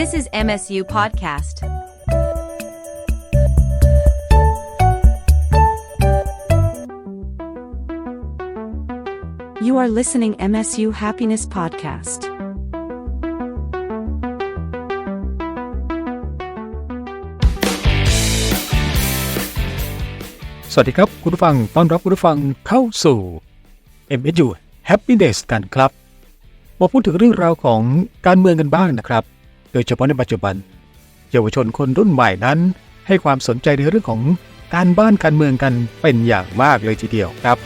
This is MSU Podcast. You are listening MSU Happiness Podcast. สวัสดีครับ คุณผู้ฟัง ต้อนรับคุณผู้ฟังเข้าสู่ MSU Happiness กันครับ มาพูดถึงเรื่องราวของการเมืองกันบ้างนะครับ โดยเฉพาะในปัจจุบัน เยาวชนคนรุ่นใหม่นั้น ให้ความสนใจในเรื่องของการบ้านการเมืองกันเป็นอย่างมากเลยทีเดียวครับ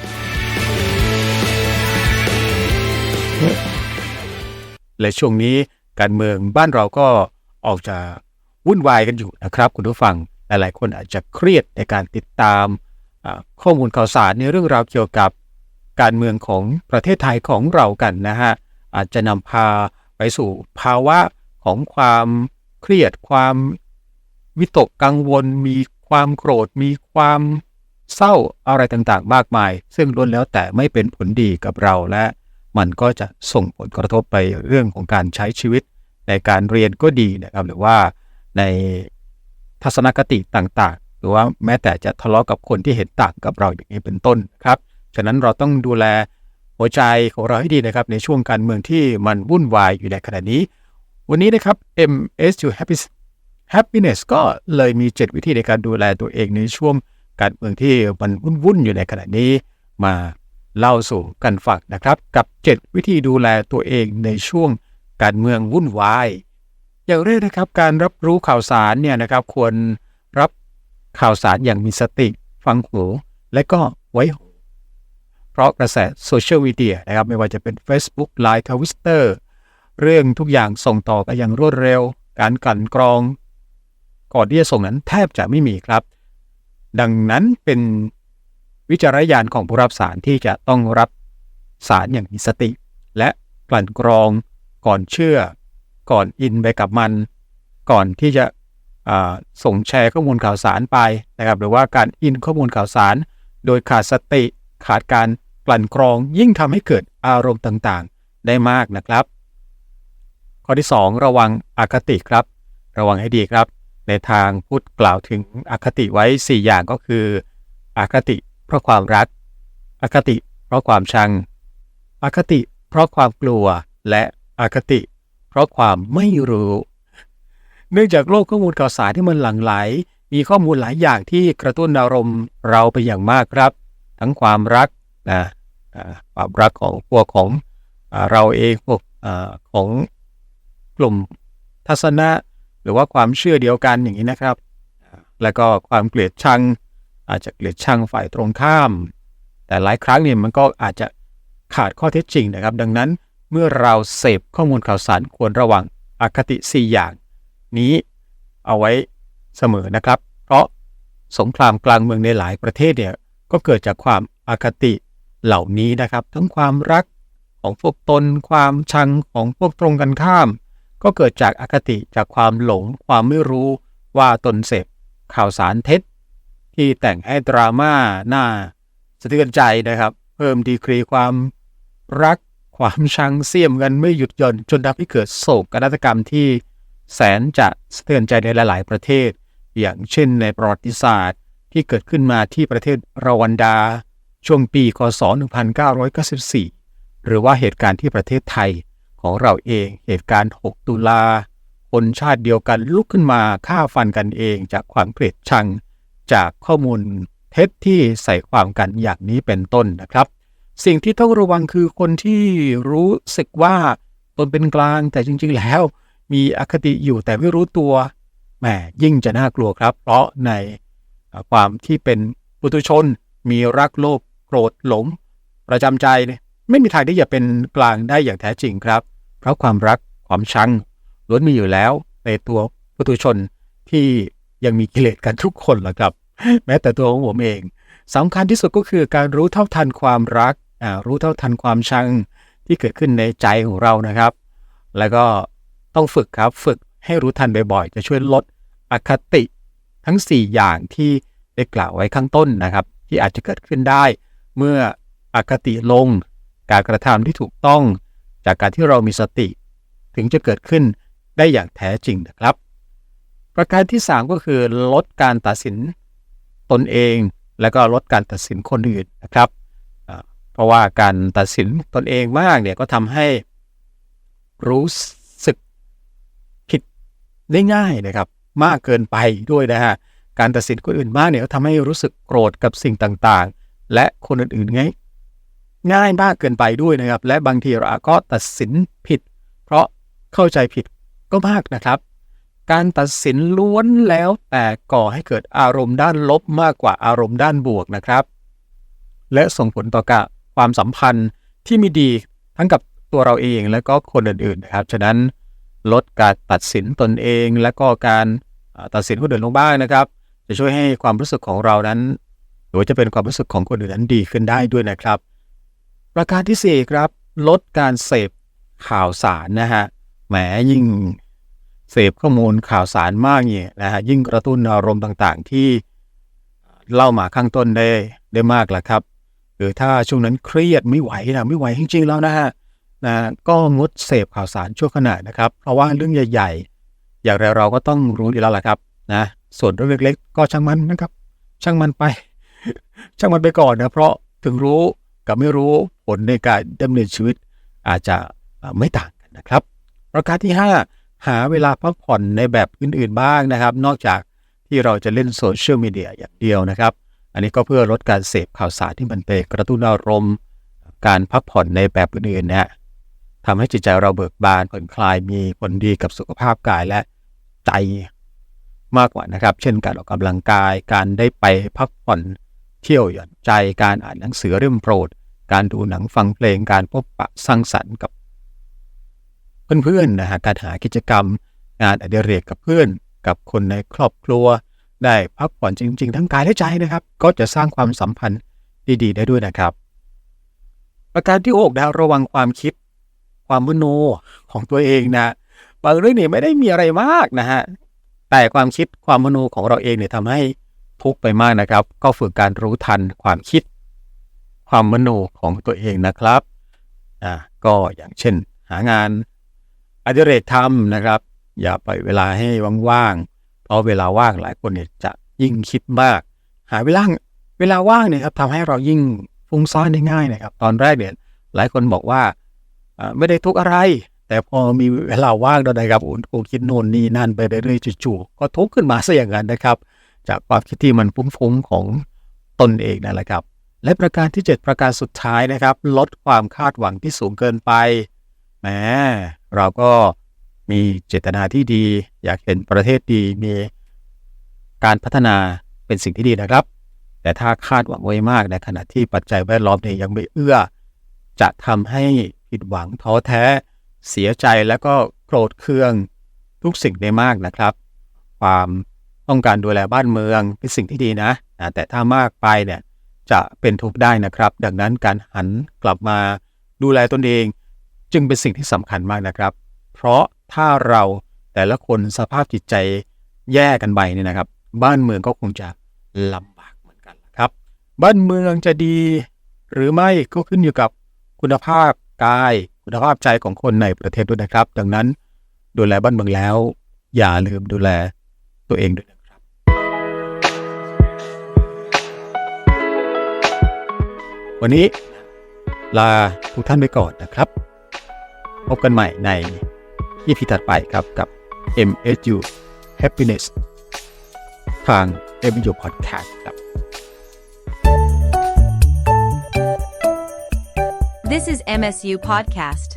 และช่วงนี้การเมืองบ้านเราก็ออกจะวุ่นวายกันอยู่นะครับ คุณผู้ฟังหลายๆคนอาจจะเครียดในการติดตามข้อมูลข่าวสารในเรื่องราวเกี่ยวกับการเมืองของประเทศไทยของเรากันนะฮะอาจจะนำพาไปสู่ภาวะ ของความเครียดความวิตกกังวล มีความโกรธ มีความเศร้าอะไรต่างๆ มากมาย ซึ่งล้วนแล้วแต่ไม่เป็นผลดีกับเราและมันก็จะส่งผลกระทบไปเรื่องของการใช้ชีวิตในการเรียนก็ดีนะครับหรือว่าในทัศนคติต่างๆ หรือว่าแม้แต่จะทะเลาะกับคนที่เห็นต่างกับเราอย่างนี้เป็นต้นครับฉะนั้นเราต้องดูแลหัวใจของเราให้ดีนะครับในช่วงการเมืองที่มันวุ่นวายอยู่ในขณะนี้ วันนี้นะครับ MSU Happy- Happiness ก็เลยมี 7 วิธีในการดูแลตัวเองในช่วงการเมืองที่มันวุ่นๆอยู่ในขณะนี้มาเล่าสู่กันฟังนะครับ กับ 7 วิธีดูแลตัวเองในช่วงการเมืองวุ่นวาย อย่างแรกนะครับการรับรู้ข่าวสารเนี่ยนะครับควรรับข่าวสารอย่างมีสติ ฟังหูและก็ไว้หูเพราะกระแสโซเชียลมีเดียนะครับไม่ว่าจะเป็น Facebook Line Twitter เรื่องทุกอย่างส่งต่อกันอย่างรวดเร็ว การกลั่นกรอง ก่อนที่จะส่งนั้นแทบจะไม่มีครับ ดังนั้นเป็นวิจารณญาณของผู้รับสารที่จะต้องรับสารอย่างมีสติ และกลั่นกรองก่อนเชื่อ ก่อนอินไปกับมัน ก่อนที่จะส่งแชร์ข้อมูลข่าวสารไปนะครับ หรือว่าการอินข้อมูลข่าวสาร โดยขาดสติขาดการกลั่นกรองยิ่งทำให้เกิดอารมณ์ต่างๆ ได้มากนะครับ ข้อที่ 2 ระวังอคติครับ ระวังให้ดีครับ ในทางพูดกล่าวถึงอคติไว้ 4 อย่างก็คืออคติเพราะความรัก อคติเพราะความชัง อคติเพราะความกลัว และอคติ เพราะความไม่รู้ เนื่องจากโลกข้อมูลข่าวสารที่มันหลั่งไหล มีข้อมูลหลายอย่างที่กระตุ้นอารมณ์เราไปอย่างมากครับ ทั้งความรักนะความรักของพวกของอเราเองพวกอของ กลุ่มทัศนะ หรือว่าความเชื่อเดียวกันอย่างนี้นะครับอ่าแล้วก็ความเกลียดชัง อาจจะเกลียดชังฝ่ายตรงข้าม แต่หลายครั้งเนี่ยมันก็อาจจะขาดข้อเท็จจริงนะครับ ดังนั้นเมื่อเราเสพข้อมูลข่าวสารควรระวังอคติ 4 อย่าง นี้เอาไว้เสมอนะครับ เพราะสงครามกลางเมืองในหลายประเทศเนี่ยก็เกิดจากความอาคติเหล่านี้นะครับ ทั้งความรักของพวกตน ความชังของพวกตรงกันข้าม ก็เกิดจากอคติจากความหลงความไม่รู้ว่าตนเสพข่าวสารเท็จ ที่แต่งให้ดราม่าหน้าสะเทือนใจนะครับ เพิ่มดีกรีความรักความชังเสียมกันไม่หยุดหย่อนจนทำให้เกิดโศกนาฏกรรมที่แสนจะสะเทือนใจในหลาย ๆ ประเทศ อย่างเช่นในประวัติศาสตร์ที่เกิดขึ้นมาที่ประเทศรวันดา ช่วงปีคศ 1994 หรือว่าเหตุการณ์ที่ประเทศไทย ของเราเอง เหตุการณ์ 6 ตุลา คนชาติเดียวกันลุกขึ้นมาฆ่าฟันกันเองจากความเกลียดชัง จากข้อมูลเท็จที่ใส่ความกันอย่างนี้เป็นต้นนะครับ สิ่งที่ต้องระวังคือคนที่รู้สึกว่าตนเป็นกลางแต่จริง ๆ แล้ว มีอคติอยู่แต่ไม่รู้ตัวแหมยิ่งจะน่ากลัวครับ เพราะในความที่เป็นปุถุชน มีรักโลภโกรธหลง ประจำใจ ไม่มีทางที่จะเป็นกลางได้อย่างแท้จริงครับ เพราะความรักความชังล้วนมีอยู่แล้ว ในตัวปุถุชนที่ยังมีกิเลสกันทุกคนแหละครับ แม้แต่ตัวของผมเองสำคัญที่สุดก็คือการรู้เท่าทันความรักอ่ารู้เท่าทันความชังที่เกิดขึ้นในใจของเรานะครับ แล้วก็ต้องฝึกครับฝึกให้รู้ทันบ่อยๆ จะช่วยลดอคติทั้ง 4 อย่างที่ได้กล่าวไว้ข้างต้นนะครับ ที่อาจจะเกิดขึ้นได้ เมื่ออคติลง การกระทำที่ถูกต้อง จากการที่เรามีสติ ถึงจะเกิดขึ้นได้อย่างแท้จริงนะครับ ประการที่ 3 ก็คือลดการตัดสินตนเอง และก็ลดการตัดสินคนอื่นนะครับ เพราะว่าการตัดสินตนเองมากเนี่ยก็ทำให้รู้สึกผิดได้ง่ายนะครับ มากเกินไปด้วยนะฮะการตัดสินคนอื่นมากเนี่ยก็ทำให้รู้สึกโกรธกับสิ่งต่างๆ และคนอื่นๆไง ง่ายมากเกินไปด้วยนะครับ และบางทีเราก็ตัดสินผิด เพราะเข้าใจผิดก็มากนะครับ การตัดสินล้วนแล้วแต่ก่อให้เกิดอารมณ์ด้านลบมากกว่าอารมณ์ด้านบวกนะครับ และส่งผลต่อกับความสัมพันธ์ที่มีดีทั้งกับตัวเราเองและก็คนอื่นๆนะครับฉะนั้นลดการตัดสินตนเอง และก็การตัดสินคนอื่นลงบ้างนะครับ จะช่วยให้ความรู้สึกของเรานั้น หรือว่าจะเป็นความรู้สึกของคนอื่นนั้นดีขึ้นได้ด้วยนะครับ ประการที่สี่ครับ ลดการเสพข่าวสารนะฮะแหมยิ่งเสพข้อมูลข่าวสารมากเนี่ยนะฮะยิ่งกระตุ้นอารมณ์ต่างๆ ที่เล่ามาข้างต้นได้ได้มากแหละครับหรือถ้าช่วงนั้นเครียดไม่ไหวนะไม่ไหวจริงๆแล้วนะฮะนะก็งดเสพข่าวสารชั่วขณะนะครับ เพราะว่าเรื่องใหญ่ๆ อย่างไรเราก็ต้องรู้อยู่แล้วละครับนะส่วนเรื่องเล็กๆ ก็ช่างมันนะครับ ช่างมันไป ช่างมันไปก่อนนะเพราะถึงรู้ กับไม่รู้ผลในการดำเนินชีวิตอาจจะไม่ต่างกันนะครับ ประการที่ 5 หาเวลาพักผ่อนในแบบอื่นๆบ้างนะครับ นอกจากที่เราจะเล่นโซเชียลมีเดียอย่างเดียวนะครับ อันนี้ก็เพื่อลดการเสพข่าวสารที่มันไปกระตุ้นอารมณ์ การพักผ่อนในแบบอื่นๆเนะทำให้จิตใจเราเบิกบานผ่อนคลายมีผลดีกับสุขภาพกายและใจมากกว่านะครับ เช่นการออกกำลังกาย การได้ไปพักผ่อน เที่ยวหย่อนใจการอ่านหนังสือเรื่องโปรด การดูหนังฟังเพลงการพบปะสร้างสรรค์กับ เพื่อนๆนะฮะการหากิจกรรม งานอดิเรกกับเพื่อน กับคนในครอบครัว ได้พักผ่อนจริง ๆ ทั้งกายและใจนะครับ ก็จะสร้างความสัมพันธ์ดีๆ ได้ด้วยนะครับ ประการที่หกนะระวังความคิด ความมโนของตัวเองนะบางเรื่องเนี่ยไม่ได้มีอะไรมากนะฮะแต่ความคิดความมโนของเราเองเนี่ยทำให้ ทุกข์ไปมากนะครับ ก็ฝึกการรู้ทันความคิด ความมโนของตัวเองนะครับอ่าก็อย่างเช่น หางานอดิเรกทำนะครับ อย่าปล่อยเวลาให้ว่างๆเพราะเวลาว่างหลายคนเนี่ยจะยิ่งคิดมาก หาเวลาเวลาว่างเนี่ยครับทำให้เรายิ่งฟุ้งซ่านได้ง่ายนะครับ ตอนแรกเนี่ยหลายคนบอกว่าอ่าไม่ได้ทุกอะไร แต่พอมีเวลาว่างแล้วนะครับโอ้คิดโน่นนี่นั่นไปเรื่อยๆจู่ๆก็ทุกข์ขึ้นมาซะอย่างนั้นนะครับ จากความคิดที่มันฟุ้งๆของตนเองนั่นแหละครับ และประการที่ 7 ประการสุดท้ายนะครับ ลดความคาดหวังที่สูงเกินไปแหมเราก็มีเจตนาที่ดี อยากเห็นประเทศดีมีการพัฒนาเป็นสิ่งที่ดีนะครับ แต่ถ้าคาดหวังไว้มากในขณะที่ปัจจัยแวดล้อมเนี่ยยังไม่เอื้อ จะทำให้ผิดหวังท้อแท้ เสียใจแล้วก็โกรธเคืองทุกสิ่งได้มากนะครับ ความ ต้องการดูแลบ้านเมืองเป็นสิ่งที่ดีนะแต่ถ้ามากไปเนี่ยจะเป็นทุกข์ได้นะครับ ดังนั้นการหันกลับมาดูแลตนเอง จึงเป็นสิ่งที่สำคัญมากนะครับ เพราะถ้าเราแต่ละคนสภาพจิตใจแย่กันไปเนี่ยนะครับ บ้านเมืองก็คงจะลำบากเหมือนกันครับ บ้านเมืองจะดีหรือไม่ก็ขึ้นอยู่กับคุณภาพกาย คุณภาพใจของคนในประเทศด้วยนะครับ ดังนั้นดูแลบ้านเมืองแล้ว อย่าลืมดูแลตัวเองด้วย วันนี้ลาทุกท่านไปก่อนนะครับ พบกันใหม่ใน EP ถัดไปครับกับ MSU Happiness ทาง MSU Podcast ครับ This is MSU Podcast.